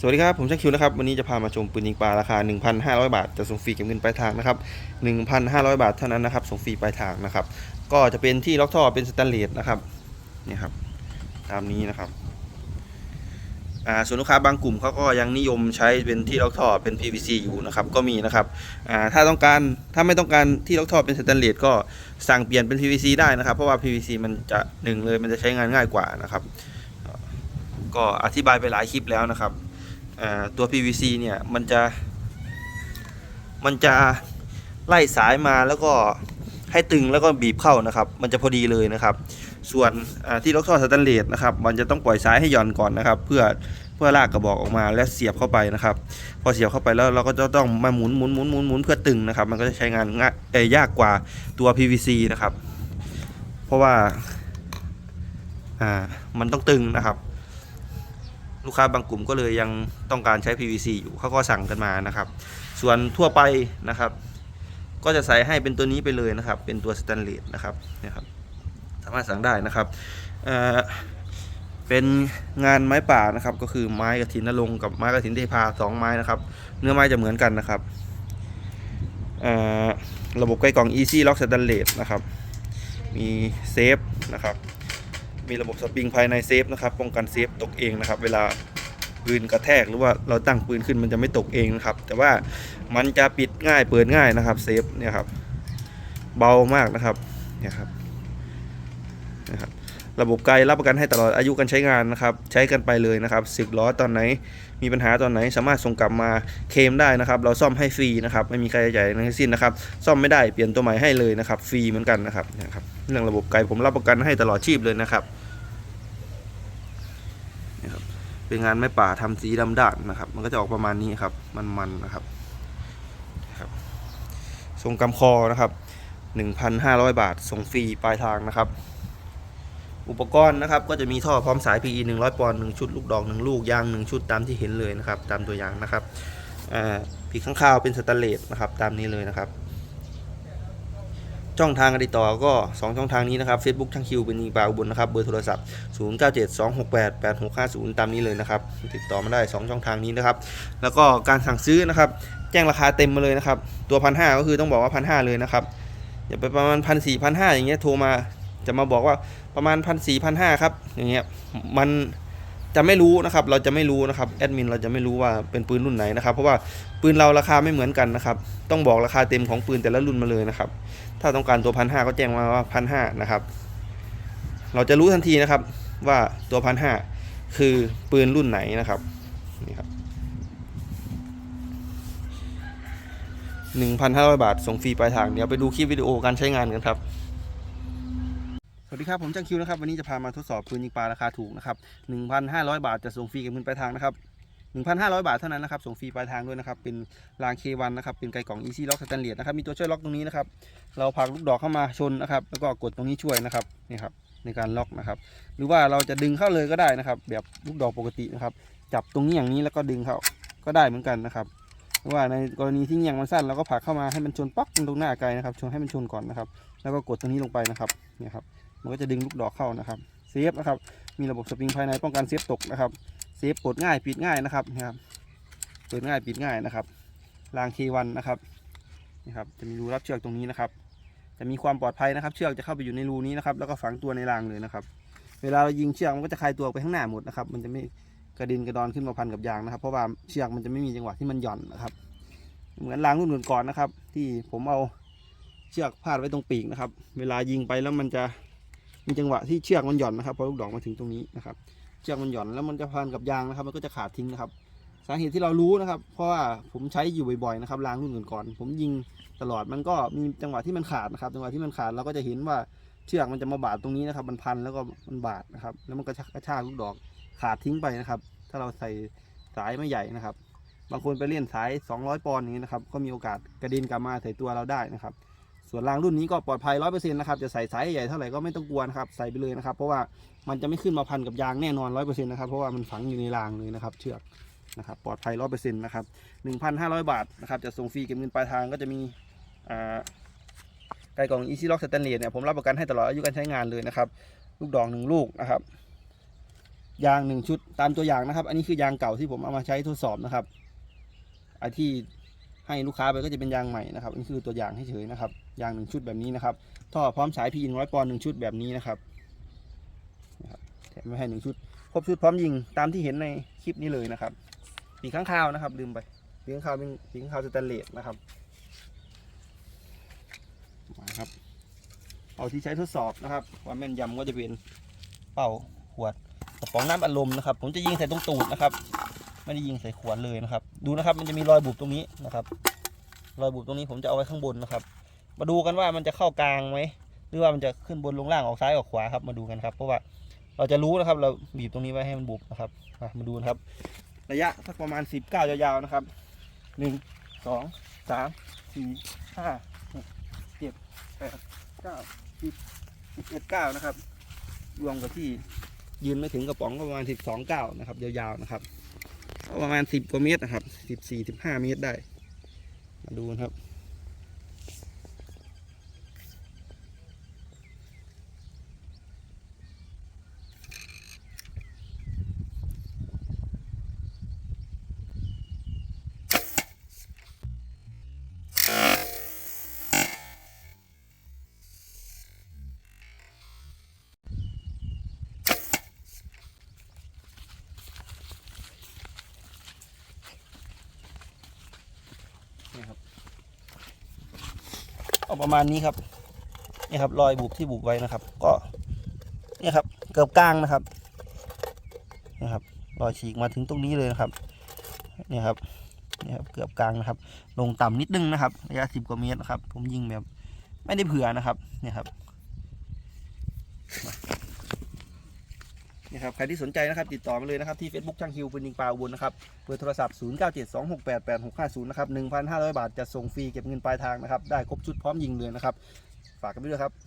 สวัสดีครับ ผมช่างคิวนะครับ วันนี้จะพามาชมปืนยิงปลาราคา 1,500 บาท จะส่งฟรีเก็บเงินปลายทางนะครับ 1,500 บาทเท่านั้นนะครับ ส่งฟรีปลายทางนะครับ ก็จะเป็นที่ล็อกท่อเป็นสแตนเลสนะครับ นี่ครับ ตามนี้นะครับ อ่า ส่วนลูกค้าบางกลุ่มเขาก็ยังนิยมใช้เป็นที่ล็อกท่อเป็น PVC อยู่นะครับ ก็มีนะครับ อ่า ถ้าต้องการ ถ้าไม่ต้องการที่ล็อกท่อเป็นสแตนเลสก็สั่งเปลี่ยนเป็น PVC ได้นะครับ เพราะว่า PVC มันจะหนึ่งเลย มันจะใช้งานง่ายกว่านะครับ ก็อธิบายไปหลายคลิปแล้วนะครับ ตัว PVC เนี่ยมันจะ มันจะไล่สายมาแล้วก็ให้ตึงแล้วก็บีบเข้านะครับ มันจะพอดีเลยนะครับ ส่วนที่ล็อกท่อสแตนเลสนะครับ มันจะต้องปล่อยสายให้หย่อนก่อนนะครับ เพื่อเพื่อลากกระบอกออกมาและเสียบเข้าไปนะครับ พอเสียบเข้าไปแล้วเราก็จะต้องมาหมุนหมุนหมุนหมุนหมุนเพื่อตึงนะครับ มันก็จะใช้งานง่ายเอ่ยยากกว่าตัว PVC นะครับ เพราะว่าอ่ามันต้องตึงนะครับ ลูกค้าบางกลุ่มก็เลยยังต้องการใช้ PVC อยู่เขาก็สั่งกันมานะครับ ส่วนทั่วไปนะครับ ก็จะใส่ให้เป็นตัวนี้ไปเลยนะครับ เป็นตัวสแตนเลสนะครับนี่ครับ สามารถสั่งได้นะครับเอ่อเป็นงานไม้ป่านะครับ ก็คือไม้กระถินนรงกับไม้กระถินเทพาสองไม้นะครับ เนื้อไม้จะเหมือนกันนะครับเอ่อระบบไกลกล่อง Easy Lock Stainless นะครับ มีเซฟนะครับ มีระบบสปริงภายในเซฟนะครับป้องกันเซฟตกเองนะครับ เวลาปืนกระแทกหรือว่าเราตั้งปืนขึ้นมันจะไม่ตกเองนะครับ แต่ว่ามันจะปิดง่ายเปิดง่ายนะครับเซฟเนี่ยครับเบามากนะครับเนี่ยครับนะครับ ระบบไกลรับประกันให้ตลอดอายุการใช้งานนะครับ ใช้กันไปเลยนะครับสึกล้อตอนไหน มีปัญหาตอนไหน สามารถส่งกลับมาเคลมได้นะครับ เราซ่อมให้ฟรีนะครับ ไม่มีค่าใช้จ่ายทั้งสิ้นนะครับ ซ่อมไม่ได้เปลี่ยนตัวใหม่ให้เลยนะครับ ฟรีเหมือนกันนะครับนะครับ เรื่องระบบไกลผมรับประกันให้ตลอดชีพเลยนะครับนี่ครับ เป็นงานไม้ป่าทำสีดำด่านนะครับ มันก็จะออกประมาณนี้ครับ มันๆนะครับนะครับ ทรงกำคอนะครับ 1,500 บาทส่งฟรีปลายทางนะครับ อุปกรณ์นะครับก็จะมีท่อพร้อมสาย PE 100 ปอนด์1ชุดลูกดอก 1 ลูกยาง 1 ชุดตามที่เห็นเลยนะครับ ตามตัวอย่างนะครับอ่าปีข้างข้าวเป็นสแตนเลสนะครับตามนี้เลยนะครับ ช่องทางการติดต่อก็ 2 ช่องทางนี้นะครับ Facebook ช่างคิวเป็นยิงปลาอุบลนะครับเบอร์โทรศัพท์ 0972688650 ตามนี้เลยนะครับ ติดต่อมาได้ 2 ช่องทางนี้นะครับ แล้วก็การสั่งซื้อนะครับ แจ้งราคาเต็มมาเลยนะครับ ตัวพันห้าก็คือต้องบอกว่าพันห้าเลยนะครับอย่าไปประมาณพันสี่พันห้าอย่างเงี้ยโทรมาจะมาบอกว่า ประมาณพันสี่พันห้าครับอย่างเงี้ยมันจะไม่รู้นะครับ เราจะไม่รู้นะครับแอดมินเราจะไม่รู้ว่าเป็นปืนรุ่นไหนนะครับ เพราะว่าปืนเราราคาไม่เหมือนกันนะครับ ต้องบอกราคาเต็มของปืนแต่ละรุ่นมาเลยนะครับ ถ้าต้องการตัวพันห้าก็แจ้งมาว่าพันห้านะครับ เราจะรู้ทันทีนะครับว่าตัวพันห้าคือปืนรุ่นไหนนะครับนี่ครับหนึ่งพันห้าร้อยบาทส่งฟรีปลายทางเดี๋ยวไปดูคลิปวิดีโอการใช้งานกันครับ วัสดีครับ ผมจ้างคิวนะครับ วันนี้จะพามาทดสอบปืนยิงปลาราคาถูกนะครับ 1,500 บาทจะส่งฟรีกับเงินปลายทางนะครับ 1,500 บาทเท่านั้นนะครับ ส่งฟรีปลายทางด้วยนะครับ เป็นราง K1 นะครับ เป็นไกลกล่อง Easy Lock Stainless นะครับ มีตัวช่วยล็อกตรงนี้นะครับ เราผลักลูกดอกเข้ามาชนนะครับ แล้วก็กดตรงนี้ช่วยนะครับ นี่ครับ ในการล็อกนะครับ หรือว่าเราจะดึงเข้าเลยก็ได้นะครับ แบบลูกดอกปกตินะครับ จับตรงนี้อย่างนี้แล้วก็ดึงเข้า ก็ได้เหมือนกันนะครับหรือว่าในกรณีที่เงี่ยงมันสั้นเราก็ผลักเข้ามาให้มันชนป๊อกตรงหน้าไกลนะครับชนให้มันชนก่อนนะครับ แล้วก็กดตรงนี้ลงไปนะครับเนี่ยครับ มันก็จะดึงลูกดอกเข้านะครับเซฟนะครับมีระบบสปริงภายในป้องกันเซฟตกนะครับเซฟปลดง่ายปิดง่ายนะครับนะครับเปิดง่ายปิดง่ายนะครับรางเควันนะครับนี่ครับจะมีรูรับเชือกตรงนี้นะครับ จะมีความปลอดภัยนะครับ เชือกจะเข้าไปอยู่ในรูนี้นะครับ แล้วก็ฝังตัวในรางเลยนะครับ เวลาเรายิงเชือกมันก็จะคลายตัวไปข้างหน้าหมดนะครับ มันจะไม่กระดินกระดอนขึ้นมาพันกับยางนะครับ เพราะว่าเชือกมันจะไม่มีจังหวะที่มันหย่อนนะครับ เหมือนรางรุ่นก่อนๆนะครับ ที่ผมเอาเชือกพาดไว้ตรงปีกนะครับ เวลายิงไปแล้วมันจะ มีจังหวะที่เชือกมันหย่อนนะครับพอลูกดอกมาถึงตรงนี้นะครับ เชือกมันหย่อนแล้วมันจะพันกับยางนะครับ มันก็จะขาดทิ้งนะครับ สาเหตุที่เรารู้นะครับ เพราะว่าผมใช้อยู่บ่อยๆนะครับรางรุ่นก่อนๆผมยิงตลอดมันก็มีจังหวะที่มันขาดนะครับ จังหวะที่มันขาดเราก็จะเห็นว่าเชือกมันจะมาบาดตรงนี้นะครับ มันพันแล้วก็มันบาดนะครับ แล้วมันก็กระชากลูกดอกขาดทิ้งไปนะครับ ถ้าเราใส่สายไม่ใหญ่นะครับ บางคนไปเล่นสาย 200 ปอนด์อย่างนี้นะครับ ก็มีโอกาสกระเด็นกลับมาใส่ตัวเราได้นะครับ ส่วนรางรุ่นนี้ก็ปลอดภัยร้อยเปอร์เซ็นต์นะครับ จะใส่สายใหญ่เท่าไหร่ก็ไม่ต้องกลัวนะครับ ใส่ไปเลยนะครับ เพราะว่ามันจะไม่ขึ้นมาพันกับยางแน่นอนร้อยเปอร์เซ็นต์นะครับ เพราะว่ามันฝังอยู่ในรางเลยนะครับ เชือกนะครับ ปลอดภัยร้อยเปอร์เซ็นต์นะครับหนึ่งพันห้าร้อยบาทนะครับ จะส่งฟรีเก็บเงินปลายทางก็จะมีอ่าไกลกล่อง Easy Lock Stainless เนี่ยผมรับประกันให้ตลอดอายุการใช้งานเลยนะครับลูกดอกหนึ่งลูกนะครับยางหนึ่งชุดตามตัวอย่างนะครับ อันนี้คือยางเก่าที่ผมเอามาใช้ทดสอบนะครับไอที่ ให้ลูกค้าไปก็จะเป็นยางใหม่นะครับอันนี้คือตัวอย่างให้เฉยนะครับยางหนึ่งชุดแบบนี้นะครับท่อพร้อมสายพีนร้อยปอนด์หนึ่งชุดแบบนี้นะครับแถมไม่ให้หนึ่งชุดครบชุดพร้อมยิงตามที่เห็นในคลิปนี้เลยนะครับปีข้างคาวนะครับลืมไปปีข้างคาวเป็นปีข้างคาวสแตนเลสนะครับมาครับเอาที่ใช้ทดสอบนะครับความแม่นยำก็จะเป็นเป่าขวดกระป๋องน้ำอัดลมนะครับ ผมจะยิงใส่ตรงตูดนะครับ ไม่ได้ยิงใส่ขวดเลยนะครับ ดูนะครับมันจะมีรอยบุบตรงนี้นะครับ รอยบุบตรงนี้ผมจะเอาไว้ข้างบนนะครับ มาดูกันว่ามันจะเข้ากลางไหมหรือว่ามันจะขึ้นบนลงล่างออกซ้ายออกขวาครับ มาดูกันครับ เพราะว่าเราจะรู้นะครับ เราบีบตรงนี้ไว้ให้มันบุบนะครับมาดูนะครับ ระยะสักประมาณสิบเก้ายาวๆนะครับหนึ่งสองสามสี่ห้าหกเจ็ดแปดเก้าสิบสิบเอ็ดเก้านะครับ รวมกับที่ยืนไม่ถึงกระป๋องก็ประมาณสิบสองเก้านะครับ ยาวๆนะครับ ประมาณสิบกว่าเมตรนะครับสิบสี่สิบห้าเมตรได้ มาดูนะครับ เอาประมาณนี้ครับนี่ครับรอยบุบที่บุบไว้นะครับ ก็นี่ครับ เกือบกลางนะครับนะครับรอยฉีกมาถึงตรงนี้เลยนะครับนี่ครับนี่ครับเกือบกลางนะครับ ลงต่ำนิดนึงนะครับระยะสิบกว่าเมตรนะครับ ผมยิงแบบไม่ได้เผื่อนะครับนี่ครับ นะครับใครที่สนใจนะครับติดต่อมาเลยนะครับที่ Facebook ช่างฮิวปืนยิงปลาอุบลนะครับเบอร์โทรศัพท์ 0 9 7 2 6 8 8 6 5 0นะครับ1,500 บาทจะส่งฟรีเก็บเงินปลายทางนะครับได้ครบชุดพร้อมยิงเลยนะครับฝากกันด้วยครับ